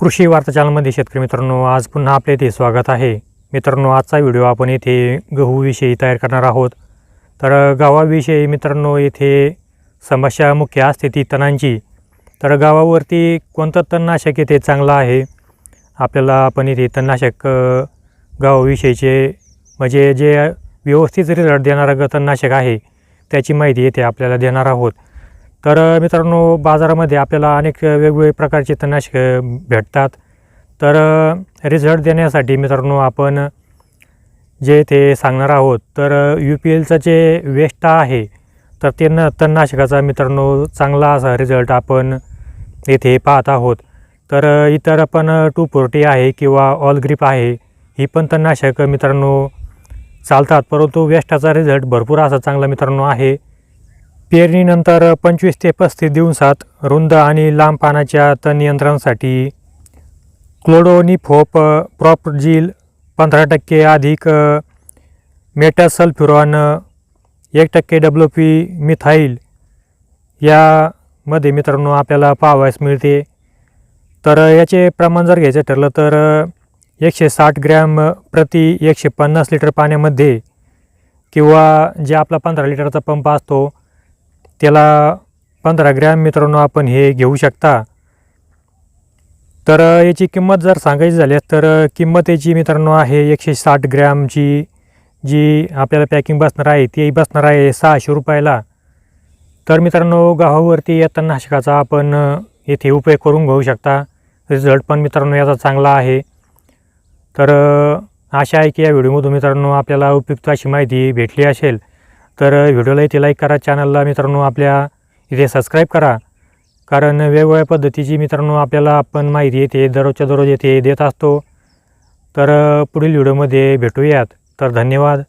कृषी वार्ता चॅनलमध्ये शेतकरी मित्रांनो आज पुन्हा आपल्या इथे स्वागत आहे. मित्रांनो आजचा व्हिडिओ आपण येथे गहूविषयी तयार करणार आहोत. तर गावाविषयी मित्रांनो येथे समस्या मुख्य असते ती तणांची. तर गावावरती कोणतं तणनाशक येथे चांगलं आहे? आपल्याला आपण इथे तणनाशक गावाविषयीचे म्हणजे जे व्यवस्थित रिझल्ट देणारं तणनाशक आहे त्याची माहिती येथे आपल्याला देणार आहोत. तर मित्रांनो बाजारामध्ये आपल्याला अनेक वेगवेगळे प्रकारचे तणनाशक भेटतात. तर रिझल्ट देण्यासाठी मित्रांनो आपण जे ते सांगणार आहोत तर यू पी एलचं जे वेस्टा आहे तर ते न तणनाशकाचा मित्रांनो चांगला असा रिझल्ट आपण येथे पाहत आहोत. तर इतर पण टू फोर्टी आहे किंवा ऑल ग्रीप आहे ही पण तणनाशक मित्रांनो चालतात. परंतु वेस्टाचा रिझल्ट भरपूर असा चांगला मित्रांनो आहे. पेरणीनंतर पंचवीस ते पस्तीस दिवसात रुंद आणि लांब पानाच्या तण क्लोडोनिफोप प्रॉपजील पंधरा टक्के अधिक मेटासल्फ्युरॉन एक टक्के डब्ल्यू पी मिथाईल. यामध्ये मित्रांनो आपल्याला पाहावयास मिळते. तर याचे प्रमाण जर घ्यायचं ठरलं तर एकशे साठ ग्रॅम प्रति एकशे पन्नास लिटर पाण्यामध्ये किंवा जे आपला पंधरा लिटरचा पंप असतो त्याला पंधरा ग्रॅम मित्रांनो आपण हे घेऊ शकता. तर याची किंमत जर सांगायची झाल्यास तर किंमत याची मित्रांनो आहे एकशे साठ ग्रॅमची जी आपल्याला पॅकिंग बसणार आहे ती बसणार आहे सहाशे रुपयाला. तर मित्रांनो गावावरती या तणनाशकाचा आपण येथे उपयोग करून घेऊ शकता. रिझल्ट पण मित्रांनो याचा चांगला आहे. तर आशा आहे की या व्हिडिओमधून मित्रांनो आपल्याला उपयुक्त अशी माहिती भेटली असेल. तर व्हिडिओला इथे लाईक करा चॅनलला मित्रांनो आपल्या इथे सबस्क्राईब करा. कारण वेगवेगळ्या पद्धतीची मित्रांनो आपल्याला आपण माहिती येते दररोजच्या दररोज येथे देत असतो. तर पुढील व्हिडिओमध्ये भेटूयात. तर धन्यवाद.